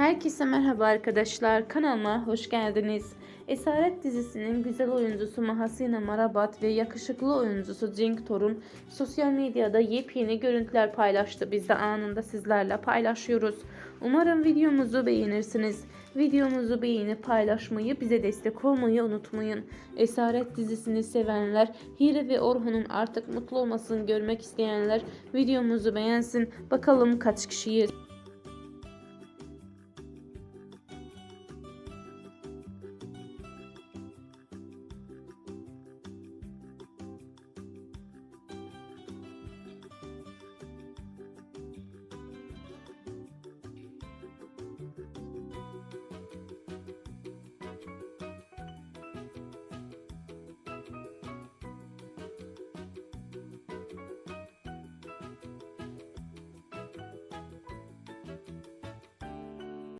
Herkese merhaba arkadaşlar. Kanalıma hoş geldiniz. Esaret dizisinin güzel oyuncusu Mahasine Marabat ve yakışıklı oyuncusu Cenk Torun sosyal medyada yepyeni görüntüler paylaştı. Biz de anında sizlerle paylaşıyoruz. Umarım videomuzu beğenirsiniz. Videomuzu beğenip paylaşmayı, bize destek olmayı unutmayın. Esaret dizisini sevenler, Hire ve Orhun'un artık mutlu olmasını görmek isteyenler videomuzu beğensin. Bakalım kaç kişiyiz.